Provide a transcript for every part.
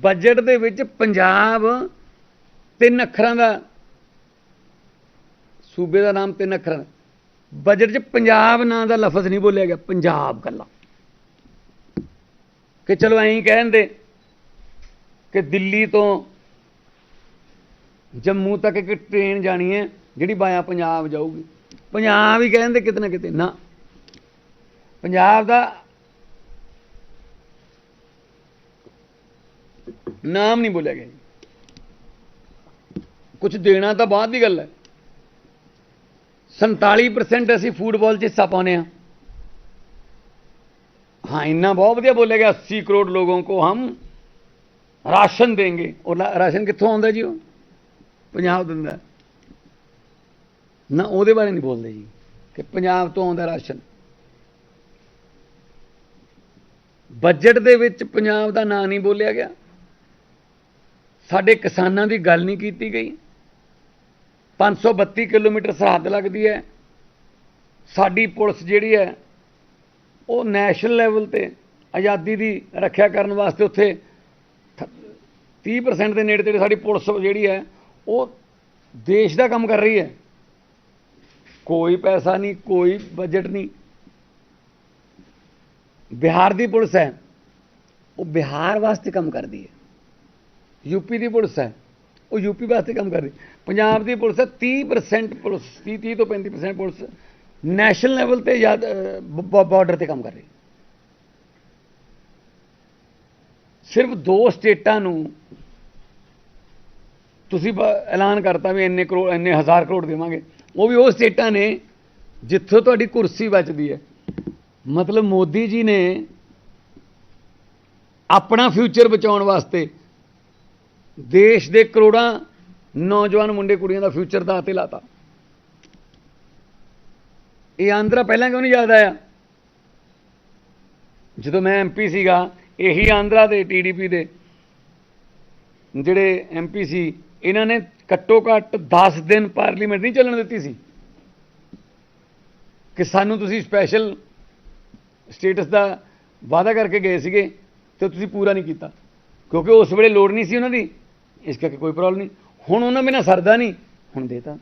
Budget ਦੇ ਵਿੱਚ ਪੰਜਾਬ ਤਿੰਨ ਅੱਖਰਾਂ ਦਾ, ਸੂਬੇ ਦਾ ਨਾਮ ਤਿੰਨ ਅੱਖਰਾਂ ਦਾ। ਬਜਟ 'ਚ ਪੰਜਾਬ ਨਾਂ ਦਾ ਲਫ਼ਜ਼ ਨਹੀਂ ਬੋਲਿਆ ਗਿਆ, ਪੰਜਾਬ ਕੱਲਾ ਕਿ ਚਲੋ ਐਂ ਕਹਿੰਦੇ ਕਿ ਦਿੱਲੀ ਤੋਂ ਜੰਮੂ ਤੱਕ ਇੱਕ ਟ੍ਰੇਨ ਜਾਣੀ ਹੈ, ਜਿਹੜੀ ਬਾਇਆ ਪੰਜਾਬ ਜਾਊਗੀ। ਪੰਜਾਬ ਹੀ ਕਹਿੰਦੇ ਕਿਤੇ ਨਾ ਕਿਤੇ ਨਾ। ਪੰਜਾਬ ਦਾ ਨਾਮ ਨਹੀਂ ਬੋਲਿਆ ਗਿਆ ਕੁਝ ਦੇਣਾ ਤਾਂ ਬਾਅਦ ਦੀ ਗੱਲ ਹੈ 47% ਅਸੀਂ ਫੁੱਟਬਾਲ 'ਚ ਹਿੱਸਾ ਪਾਉਨੇ ਆ हाँ इन्ना बहुत वजिया बोले गया अस्सी करोड़ लोगों को हम राशन देंगे और राशन कितों आता जी वो पंजाब दिता ना वो बारे नहीं बोलते जी कि पंजाब तो आता राशन ਬਜਟ ਦੇ ਵਿੱਚ ਪੰਜਾਬ ਦਾ ਨਾਂ ਨਹੀਂ ਬੋਲਿਆ ਗਿਆ ਸਾਡੇ ਕਿਸਾਨਾਂ ਦੀ ਗੱਲ ਨਹੀਂ ਕੀਤੀ ਗਈ। 532 ਕਿਲੋਮੀਟਰ ਸਰਹੱਦ ਲੱਗਦੀ ਹੈ। ਸਾਡੀ ਪੁਲਿਸ ਜਿਹੜੀ ਹੈ, ਉਹ ਨੈਸ਼ਨਲ ਲੈਵਲ ਤੇ ਆਜ਼ਾਦੀ ਦੀ ਰੱਖਿਆ ਕਰਨ ਵਾਸਤੇ ਉੱਥੇ 30% ਦੇ ਨੇੜੇ ਤੇੜੇ ਸਾਡੀ ਪੁਲਿਸ ਜਿਹੜੀ ਹੈ, ਉਹ ਦੇਸ਼ ਦਾ ਕੰਮ ਕਰ ਰਹੀ ਹੈ। ਕੋਈ ਪੈਸਾ ਨਹੀਂ, ਕੋਈ ਬਜਟ ਨਹੀਂ। ਬਿਹਾਰ ਦੀ ਪੁਲਿਸ ਹੈ, ਉਹ ਬਿਹਾਰ ਵਾਸਤੇ ਕੰਮ ਕਰਦੀ ਹੈ। ਯੂਪੀ ਦੀ ਪੁਲਿਸ ਹੈ। ਉਹ ਯੂਪੀ ਵਾਸਤੇ ਕੰਮ ਕਰ ਰਹੀ। ਪੰਜਾਬ ਦੀ ਪੁਲਿਸ ਹੈ 30% ਪੁਲਿਸ 30 30 ਤੋਂ 35% ਪੁਲਿਸ ਨੈਸ਼ਨਲ ਲੈਵਲ ਤੇ ਯਾਦ ਬਾਰਡਰ ਤੇ ਕੰਮ ਕਰ ਰਹੀ। ਸਿਰਫ ਦੋ ਸਟੇਟਾਂ ਨੂੰ ਤੁਸੀਂ ਐਲਾਨ ਕਰਤਾ ਵੀ ਇੰਨੇ ਕਰੋੜ ਇੰਨੇ ਹਜ਼ਾਰ ਕਰੋੜ ਦੇਵਾਂਗੇ। ਉਹ ਵੀ ਉਹ ਸਟੇਟਾਂ ਨੇ ਜਿੱਥੋਂ ਤੁਹਾਡੀ ਕੁਰਸੀ ਬਚਦੀ ਹੈ। ਮਤਲਬ ਮੋਦੀ ਜੀ ਨੇ ਆਪਣਾ ਫਿਊਚਰ ਬਚਾਉਣ ਵਾਸਤੇ ਦੇਸ਼ ਦੇ ਕਰੋੜਾਂ ਨੌਜਵਾਨ ਮੁੰਡੇ ਕੁੜੀਆਂ ਦਾ ਫਿਊਚਰ ਦਾ ਤੇ ਲਾਤਾ। ਇਹ ਆਂਧਰਾ ਪਹਿਲਾਂ ਕਿਉਂ ਨਹੀਂ ਯਾਦ ਆਇਆ? ਜਦੋਂ ਮੈਂ ਐਮਪੀ ਸੀਗਾ, ਇਹੀ ਆਂਧਰਾ ਦੇ ਟੀਡੀਪੀ ਦੇ ਜਿਹੜੇ ਐਮਪੀ ਸੀ, ਇਹਨਾਂ ਨੇ ਘੱਟੋ ਘੱਟ 10 ਦਿਨ ਪਾਰਲੀਮੈਂਟ ਨਹੀਂ ਚੱਲਣ ਦਿੱਤੀ ਸੀ। ਕਿ ਸਾਨੂੰ ਤੁਸੀਂ ਸਪੈਸ਼ਲ ਸਟੇਟਸ ਦਾ ਵਾਅਦਾ ਕਰਕੇ ਗਏ ਸੀਗੇ ਤੇ ਤੁਸੀਂ ਪੂਰਾ ਨਹੀਂ ਕੀਤਾ। ਕਿਉਂਕਿ ਉਸ ਵੇਲੇ ਲੋੜ ਨਹੀਂ ਸੀ ਉਹਨਾਂ ਦੀ। ਇਸ ਕਰਕੇ ਕੋਈ ਪ੍ਰੋਬਲਮ ਨਹੀਂ। ਹੁਣ ਉਹਨਾਂ ਬਿਨਾਂ ਸਰਦਾ ਨਹੀਂ। ਹੁਣ ਦੇਤਾ।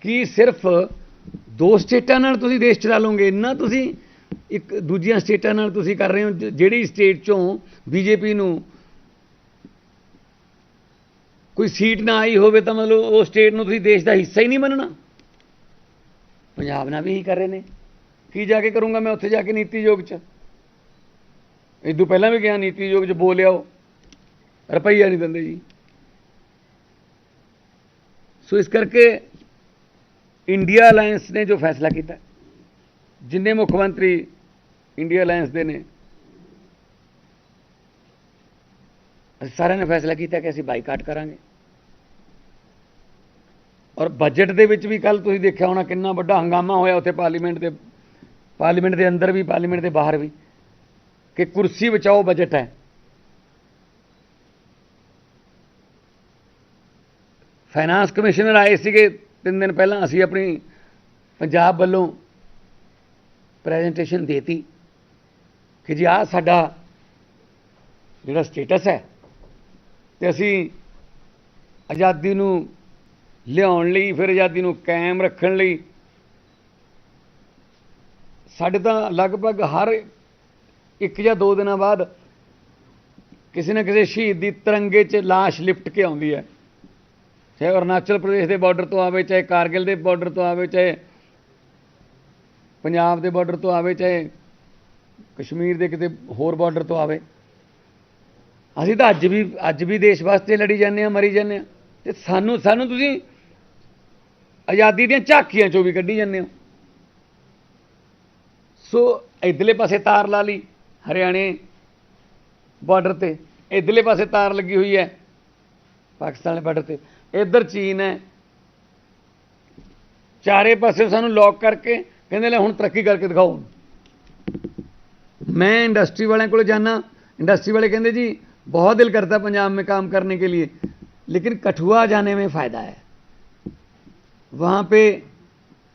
ਕੀ ਸਿਰਫ ਦੋ ਸਟੇਟਾਂ ਨਾਲ ਤੁਸੀਂ ਦੇਸ਼ ਚਲਾ ਲਓਗੇ? ਇੰਨਾ ਤੁਸੀਂ ਇੱਕ ਦੂਜੀਆਂ ਸਟੇਟਾਂ ਨਾਲ ਤੁਸੀਂ ਕਰ ਰਹੇ ਹੋ ਜਿਹੜੀ ਸਟੇਟ ਚੋਂ ਬੀਜੇਪੀ ਨੂੰ ਕੋਈ ਸੀਟ ਨਾ ਆਈ ਹੋਵੇ ਤਾਂ ਮਤਲਬ ਉਹ ਸਟੇਟ ਨੂੰ ਤੁਸੀਂ ਦੇਸ਼ ਦਾ ਹਿੱਸਾ ਹੀ ਨਹੀਂ ਮੰਨਣਾ। ਪੰਜਾਬ ਨਾਲ ਵੀ ਇਹੀ ਕਰ ਰਹੇ ਨੇ। ਕੀ ਜਾ ਕੇ ਕਰੂੰਗਾ ਮੈਂ ਉੱਥੇ ਜਾ ਕੇ ਨੀਤੀ ਯੋਗ 'ਚ? ਇਦੋਂ ਪਹਿਲਾਂ ਵੀ ਗਿਆ ਨੀਤੀ ਯੋਗ 'ਚ ਬੋਲਿਆ ਉਹ। ਰੁਪਈਆ ਨਹੀਂ ਦਿੰਦੇ ਜੀ। ਸੋ ਇਸ ਕਰਕੇ ਇੰਡੀਆ ਅਲਾਈਅੰਸ ਨੇ ਜੋ ਫੈਸਲਾ ਕੀਤਾ, ਜਿੰਨੇ ਮੁੱਖ ਮੰਤਰੀ ਇੰਡੀਆ ਅਲਾਈਅੰਸ ਦੇ ਨੇ, ਅਸੀਂ ਸਾਰਿਆਂ ਨੇ ਫੈਸਲਾ ਕੀਤਾ ਕਿ ਅਸੀਂ ਬਾਈਕਾਟ ਕਰਾਂਗੇ। ਔਰ ਬਜਟ ਦੇ ਵਿੱਚ ਵੀ ਕੱਲ ਤੁਸੀਂ ਦੇਖਿਆ ਹੋਣਾ ਕਿੰਨਾ ਵੱਡਾ ਹੰਗਾਮਾ ਹੋਇਆ ਉੱਥੇ ਪਾਰਲੀਮੈਂਟ ਦੇ ਪਾਰਲੀਮੈਂਟ ਦੇ ਅੰਦਰ ਵੀ, ਪਾਰਲੀਮੈਂਟ ਦੇ ਬਾਹਰ ਵੀ, ਕਿ ਕੁਰਸੀ ਬਚਾਓ ਬਜਟ ਹੈ। ਫਾਈਨਾਂਸ ਕਮਿਸ਼ਨਰ ਆਏ ਸੀਗੇ, ਤਿੰਨ ਦਿਨ ਪਹਿਲਾਂ ਅਸੀਂ ਆਪਣੀ ਪੰਜਾਬ ਵੱਲੋਂ ਪ੍ਰੈਜੈਂਟੇਸ਼ਨ ਦੇਤੀ ਕਿ ਜੀ ਆਹ ਸਾਡਾ ਜਿਹੜਾ ਸਟੇਟਸ ਹੈ ਤੇ ਅਸੀਂ ਆਜ਼ਾਦੀ ਨੂੰ ਲਿਆਉਣ ਲਈ, ਫਿਰ ਆਜ਼ਾਦੀ ਨੂੰ ਕਾਇਮ ਰੱਖਣ ਲਈ ਸਾਡੇ ਤਾਂ ਲਗਭਗ ਹਰ ਇੱਕ ਜਾਂ ਦੋ ਦਿਨਾਂ ਬਾਅਦ ਕਿਸੇ ਨਾ ਕਿਸੇ ਸ਼ਹੀਦ ਦੀ ਤਿਰੰਗੇ 'ਚ ਲਾਸ਼ ਲਿਪਟ ਕੇ ਆਉਂਦੀ ਹੈ। ਚਾਹੇ ਅਰੁਣਾਚਲ ਪ੍ਰਦੇਸ਼ ਦੇ ਬਾਰਡਰ ਤੋਂ ਆਵੇ, ਚਾਹੇ ਕਾਰਗਿਲ ਦੇ ਬਾਰਡਰ ਤੋਂ ਆਵੇ, ਚਾਹੇ ਪੰਜਾਬ ਦੇ ਬਾਰਡਰ ਤੋਂ ਆਵੇ, ਚਾਹੇ ਕਸ਼ਮੀਰ ਦੇ ਕਿਤੇ ਹੋਰ ਬਾਰਡਰ ਤੋਂ ਆਵੇ। ਅਸੀਂ ਤਾਂ ਅੱਜ ਵੀ ਅੱਜ ਵੀ ਦੇਸ਼ ਵਾਸਤੇ ਲੜੀ ਜਾਂਦੇ ਆ ਮਰੀ ਜਾਂਦੇ ਆ ਤੇ ਸਾਨੂੰ ਸਾਨੂੰ ਤੁਸੀਂ ਆਜ਼ਾਦੀ ਦੀਆਂ ਝਾਕੀਆਂ ਚੋਂ ਵੀ ਕੱਢੀ ਜਾਂਦੇ ਹੋ। ਸੋ ਇਧਰਲੇ ਪਾਸੇ ਤਾਰ ਲਾ ਲਈ ਹਰਿਆਣੇ ਬਾਰਡਰ ਤੇ। ਇਧਰਲੇ ਪਾਸੇ ਤਾਰ ਲੱਗੀ ਹੋਈ ਹੈ ਪਾਕਿਸਤਾਨ ਦੇ ਬਾਰਡਰ ਤੇ। ਇੱਧਰ ਚੀਨ ਹੈ ਚਾਰੇ ਪਾਸੇ ਸਾਨੂੰ ਲੌਕ ਕਰਕੇ ਕਹਿੰਦੇ ਲੈ ਹੁਣ ਤਰੱਕੀ ਕਰਕੇ ਦਿਖਾਓ मैं इंडस्ट्री वाले को जाना इंडस्ट्री वाले कहते जी बहुत दिल करता है पंजाब में काम करने के लिए लेकिन कठुआ जाने में फ़ायदा है वहाँ पे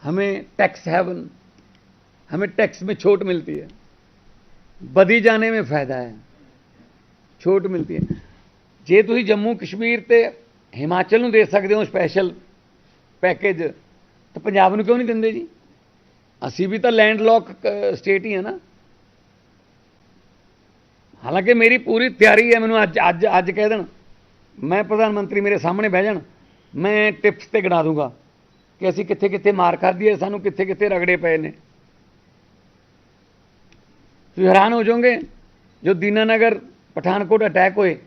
हमें टैक्स हेवन हमें टैक्स में छूट मिलती है बदी जाने में फ़ायदा है ਛੋਟ ਮਿਲਦੀ ਹੈ ਜੇ ਤੁਸੀਂ ਜੰਮੂ ਕਸ਼ਮੀਰ ਤੇ ਹਿਮਾਚਲ ਨੂੰ ਦੇ ਸਕਦੇ ਹੋ ਸਪੈਸ਼ਲ ਪੈਕੇਜ ਤਾਂ ਪੰਜਾਬ ਨੂੰ ਕਿਉਂ ਨਹੀਂ ਦਿੰਦੇ ਜੀ? ਅਸੀਂ ਵੀ ਤਾਂ ਲੈਂਡ ਲੋਕ ਸਟੇਟ ਹੀ ਹੈ ਨਾ। ਹਾਲਾਂਕਿ ਮੇਰੀ ਪੂਰੀ ਤਿਆਰੀ ਹੈ, ਮੈਨੂੰ ਅੱਜ ਅੱਜ ਅੱਜ ਕਹਿ ਦੇਣ। ਮੈਂ ਪ੍ਰਧਾਨ ਮੰਤਰੀ ਮੇਰੇ ਸਾਹਮਣੇ ਬਹਿ ਜਾਣ। ਮੈਂ ਟਿਪਸ ਤੇ ਗਿਣਾ ਦੂੰਗਾ ਕਿ ਅਸੀਂ ਕਿੱਥੇ ਕਿੱਥੇ ਮਾਰ ਖਾਧੀ ਹੈ, ਸਾਨੂੰ ਕਿੱਥੇ ਕਿੱਥੇ ਰਗੜੇ ਪਏ ਨੇ। ਤੁਸੀਂ ਹੈਰਾਨ ਹੋ ਜਾਓਗੇ, ਜੋ ਦੀਨਾਨਗਰ ਪਠਾਨਕੋਟ ਅਟੈਕ ਹੋਏ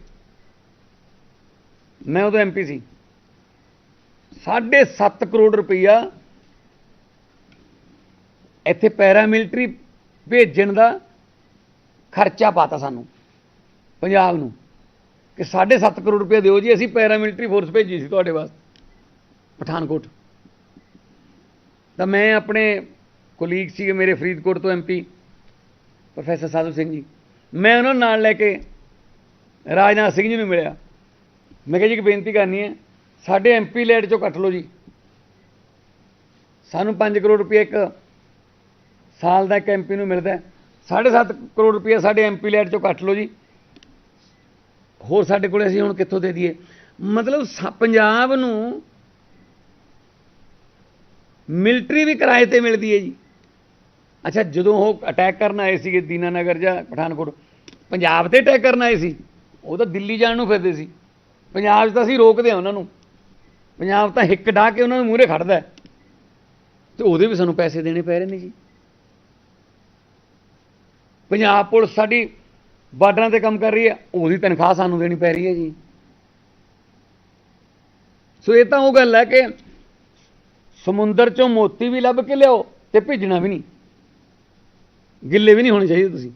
ਮੈਂ ਉਦੋਂ ਐਮਪੀ ਸੀ। 7.5 ਕਰੋੜ ਰੁਪਈਆ ਇੱਥੇ ਪੈਰਾ ਮਿਲਟਰੀ ਭੇਜਣ ਦਾ ਖਰਚਾ ਪਾਤਾ ਸਾਨੂੰ, ਪੰਜਾਬ ਨੂੰ। ਕਿ 7.5 ਕਰੋੜ ਰੁਪਏ ਦਿਓ ਜੀ, ਅਸੀਂ ਪੈਰਾ ਮਿਲਟਰੀ ਫੋਰਸ ਭੇਜੀ ਸੀ ਤੁਹਾਡੇ ਵਾਸਤੇ, ਪਠਾਨਕੋਟ। ਤਾਂ ਮੈਂ ਆਪਣੇ ਕੋਲੀਗ ਸੀਗੇ ਮੇਰੇ ਫਰੀਦਕੋਟ ਤੋਂ ਐਮਪੀ ਪ੍ਰੋਫੈਸਰ ਸਾਧੂ ਸਿੰਘ ਜੀ। ਮੈਂ ਉਹਨਾਂ ਨੂੰ ਨਾਲ ਲੈ ਕੇ ਰਾਜਨਾਥ ਸਿੰਘ ਜੀ ਨੂੰ ਮਿਲਿਆ। ਮੈਂ ਕਿਹਾ ਜੀ ਇੱਕ ਬੇਨਤੀ ਕਰਨੀ ਹੈ, ਸਾਡੇ ਐਮਪੀ ਲੈਟ ਚੋਂ ਕੱਟ ਲਓ ਜੀ। ਸਾਨੂੰ 5 ਕਰੋੜ ਰੁਪਏ ਇੱਕ ਸਾਲ ਦਾ ਇੱਕ ਐਮਪੀ ਨੂੰ ਮਿਲਦਾ ਹੈ। 7.5 ਕਰੋੜ ਰੁਪਏ ਸਾਡੇ ਐਮਪੀ ਲੈਟ ਚੋਂ ਕੱਟ ਲਓ ਜੀ। ਹੋਰ ਸਾਡੇ ਕੋਲੇ ਅਸੀਂ ਹੁਣ ਕਿੱਥੋਂ ਦੇ ਦਈਏ? ਮਤਲਬ ਸ- ਪੰਜਾਬ ਨੂੰ ਮਿਲਟਰੀ ਵੀ ਕਿਰਾਏ ਤੇ ਮਿਲਦੀ ਹੈ ਜੀ। ਅੱਛਾ, ਜਦੋਂ ਉਹ ਅਟੈਕ ਕਰਨ ਆਏ ਸੀਗੇ ਦੀਨਾਨਗਰ ਜਾਂ ਪਠਾਨਕੋਟ, ਪੰਜਾਬ ਤੇ ਅਟੈਕ ਕਰਨ ਆਏ ਸੀ, ਉਹ ਤਾਂ ਦਿੱਲੀ ਜਾਣ ਨੂੰ ਫਿਰਦੇ ਸੀ। ਪੰਜਾਬ 'ਚ ਤਾਂ ਅਸੀਂ ਰੋਕਦੇ ਆ ਉਹਨਾਂ ਨੂੰ। ਪੰਜਾਬ ਤਾਂ ਹਿੱਕ ਢਾ ਕੇ ਉਹਨਾਂ ਨੂੰ ਮੂਹਰੇ ਖੜਦਾ ਹੈ। ਤੇ ਉਹਦੇ ਵੀ ਸਾਨੂੰ ਪੈਸੇ ਦੇਣੇ ਪੈ ਰਹੇ ਨੇ ਜੀ। ਪੰਜਾਬ ਪੁਲਿਸ ਸਾਡੀ ਬਾਰਡਰਾਂ ਤੇ ਕੰਮ ਕਰ ਰਹੀ ਹੈ, ਉਹਦੀ ਤਨਖਾਹ ਸਾਨੂੰ ਦੇਣੀ ਪੈ ਰਹੀ ਹੈ ਜੀ। ਸੋ ਇਹ ਤਾਂ ਉਹ ਗੱਲ ਹੈ ਕਿ ਸਮੁੰਦਰ ਚੋਂ ਮੋਤੀ ਵੀ ਲੱਭ ਕੇ ਲਿਆਓ ਤੇ ਭੇਜਣਾ ਵੀ ਨਹੀਂ। ਗਿੱਲੇ ਵੀ ਨਹੀਂ ਹੋਣੇ ਚਾਹੀਦੇ ਤੁਸੀਂ।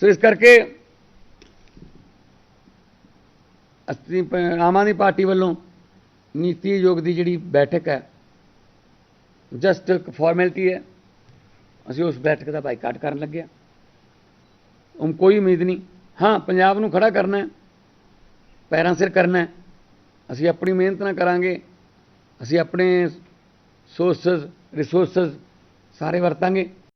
ਸੋ ਇਸ ਕਰਕੇ ਅਸੀਂ ਆਮ ਆਦਮੀ ਪਾਰਟੀ ਵੱਲੋਂ ਨੀਤੀ ਆਯੋਗ ਦੀ ਜਿਹੜੀ ਬੈਠਕ ਹੈ ਜਸਟ ਇੱਕ ਫਾਰਮੈਲਿਟੀ ਹੈ, ਅਸੀਂ ਉਸ ਬੈਠਕ ਦਾ ਬਾਈਕਾਟ ਕਰਨ ਲੱਗੇ ਹਾਂ। ਕੋਈ ਉਮੀਦ ਨਹੀਂ, ਹਾਂ, ਪੰਜਾਬ ਨੂੰ ਖੜਾ ਕਰਨਾ ਹੈ, ਪੈਰਾਂ ਸਿਰ ਕਰਨਾ ਹੈ, ਅਸੀਂ ਆਪਣੀ ਮਿਹਨਤ ਨਾਲ ਕਰਾਂਗੇ, ਅਸੀਂ ਆਪਣੇ ਸੋਰਸਸ ਰਿਸੋਰਸਸ ਸਾਰੇ ਵਰਤਾਂਗੇ।